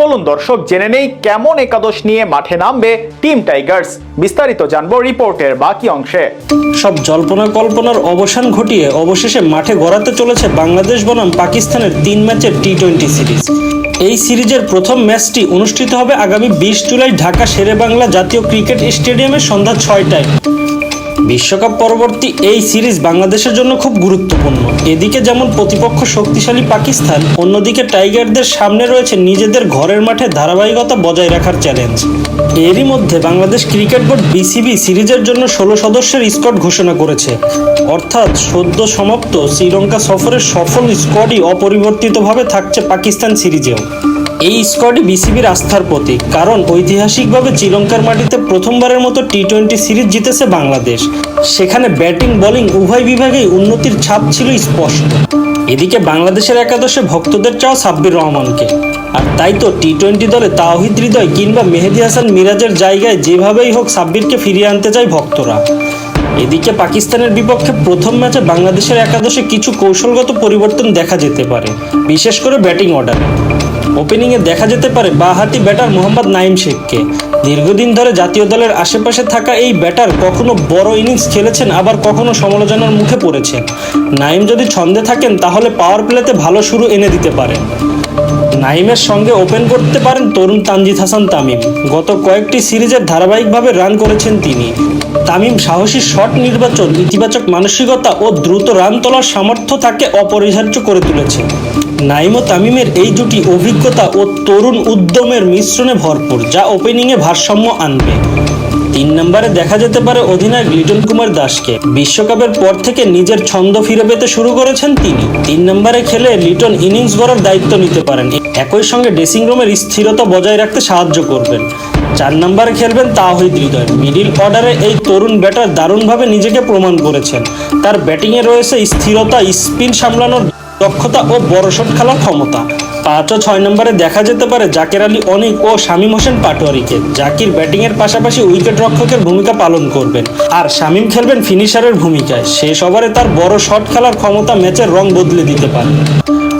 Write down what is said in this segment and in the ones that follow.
চলুন দর্শক, জেনে নেই কেমন একাদশ নিয়ে মাঠে নামবে টিম টাইগার্স। বিস্তারিত জানব রিপোর্টের বাকি অংশে। সব জল্পনা কল্পনার অবসান ঘটিয়ে অবশেষে মাঠে গড়াতে চলেছে বাংলাদেশ বনাম পাকিস্তানের তিন ম্যাচের টি টোয়েন্টি সিরিজ। এই সিরিজের প্রথম ম্যাচটি অনুষ্ঠিত হবে আগামী বিশ জুলাই ঢাকা শেরেবাংলা জাতীয় ক্রিকেট স্টেডিয়ামে সন্ধ্যা ছয়টায়। বিশ্বকাপ পরবর্তী এই সিরিজ বাংলাদেশের জন্য খুব গুরুত্বপূর্ণ। এদিকে যেমন প্রতিপক্ষ শক্তিশালী পাকিস্তান, অন্যদিকে টাইগারদের সামনে রয়েছে নিজেদের ঘরের মাঠে ধারাবাহিকতা বজায় রাখার চ্যালেঞ্জ এরই মধ্যে বাংলাদেশ ক্রিকেট বোর্ড বিসিবি সিরিজের জন্য ষোলো সদস্যের স্কোয়াড ঘোষণা করেছে। অর্থাৎ সদ্য সমাপ্ত শ্রীলঙ্কা সফরের সফল স্কোয়াডই অপরিবর্তিতভাবে থাকছে পাকিস্তান সিরিজেও। এই স্কোয়াডই বিসিবির আস্থার প্রতীক, কারণ ঐতিহাসিকভাবে শ্রীলঙ্কার মাটিতে প্রথমবারের মতো টি টোয়েন্টি সিরিজ জিতেছে বাংলাদেশ। সেখানে ব্যাটিং বোলিং উভয় বিভাগেই উন্নতির ছাপ ছিল স্পষ্ট। এদিকে বাংলাদেশের একাদশে ভক্তদের চাও সাব্বির রহমানকে। আর তাই তো টি টোয়েন্টি দলে তাওহিদ হৃদয় কিংবা মেহেদি হাসান মিরাজের জায়গায় যেভাবেই হোক সাব্বিরকে ফিরিয়ে আনতে চায় ভক্তরা। এদিকে পাকিস্তানের বিপক্ষে প্রথম ম্যাচে বাংলাদেশের একাদশে কিছু কৌশলগত পরিবর্তন দেখা যেতে পারে, বিশেষ করে ব্যাটিং অর্ডারে ওপেনিংয়ে দেখা যেতে পারে বাহাতি ব্যাটার মোহাম্মদ নাইম শেখকে। দীর্ঘদিন ধরে জাতীয় দলের আশেপাশে থাকা এই ব্যাটার কখনো বড় ইনিংস খেলেছেন, আবার কখনো সমালোচনার মুখে পড়েছেন। নাইম যদি ছন্দে থাকেন, তাহলে পাওয়ার প্লেতে ভালো শুরু এনে দিতে পারেন। নাইমের সঙ্গে ওপেন করতে পারেন তরুণ তানজিদ হাসান তামিম। গত কয়েকটি সিরিজের ধারাবাহিকভাবে রান করেছেন তিনি। তামিম সাহসী শট নির্বাচন ইতিবাচক মানসিকতা ও দ্রুত রান তোলার সামর্থ্য তাকে অপরিহার্য করে তুলেছে। নাইম ও তামিমের এই জুটি অভিজ্ঞতা ও তরুণ উদ্যমের মিশ্রণে ভরপুর, যা ওপেনিংয়ে ভারসাম্য আনবে। তিন নম্বরে দেখা যেতে পারে অধিনায়ক লিটন কুমার দাসকে। বিশ্বকাপের পর থেকে নিজের ছন্দ ফিরে পেতে শুরু করেছেন তিনি। তিন নম্বরে খেলে লিটন ইনিংস গড়ার দায়িত্ব নিতে পারেন। একই সঙ্গে ড্রেসিং রুমের স্থিরতা বজায় রাখতে সাহায্য করবেন। চার নম্বরে খেলবেন তাহিদ হৃদয়। মিডিল অর্ডারে এই তরুণ ব্যাটার দারুণভাবে নিজেকে প্রমাণ করেছেন। তার ব্যাটিংয়ে রয়েছে স্থিরতা, স্পিন সামলানোর দক্ষতা ও বড় শট খেলার ক্ষমতা। পাঁচ ও ছয় নম্বরে দেখা যেতে পারে জাকের আলী অনিক ও শামীম হোসেন পাটোয়ারিকে। জাকির ব্যাটিংয়ের পাশাপাশি উইকেট রক্ষকের ভূমিকা পালন করবেন। আর শামীম খেলবেন ফিনিশারের ভূমিকায়। শেষ ওভারে তার বড় শট খেলার ক্ষমতা ম্যাচের রং বদলে দিতে পারে।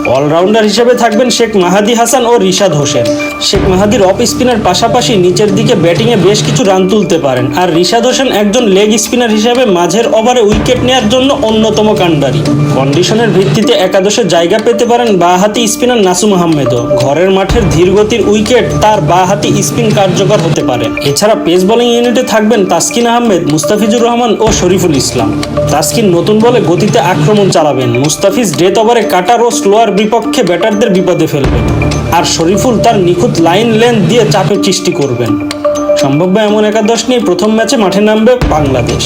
অলরাউন্ডার হিসেবে থাকবেন শেখ মাহাদি হাসান ও রিশাদ হোসেন। শেখ মাহাদির অফ স্পিনার পাশাপাশি নিচের দিকে ব্যাটিংয়ে বেশ কিছু রান তুলতে পারেন। আর রিশাদ হোসেন একজন লেগ স্পিনার হিসেবে মাঝের ওভারে উইকেট নেয়ার জন্য অন্যতম কাণ্ডারি। কন্ডিশনের ভিত্তিতে একাদশে জায়গা পেতে পারেন বাঁহাতি স্পিনার নাসুম আহমেদও। ঘরের মাঠের ধীরগতির উইকেট তার বাঁহাতি স্পিন কার্যকর হতে পারে। এছাড়া পেস বোলিং ইউনিটে থাকবেন তাসকিন আহমেদ, মুস্তাফিজুর রহমান ও শরীফুল ইসলাম। তাসকিন নতুন বলে গতিতে আক্রমণ চালাবেন। মুস্তাফিজ ডেথ ওভারে কাটার ও স্লোয়ার বিপক্ষে ব্যাটারদের বিপদে ফেলবেন আর শরীফুল তার নিখুঁত লাইন লেন্থ দিয়ে চাপের সৃষ্টি করবেন। সম্ভাব্য এমন একাদশ নিয়ে প্রথম ম্যাচে মাঠে নামবে বাংলাদেশ।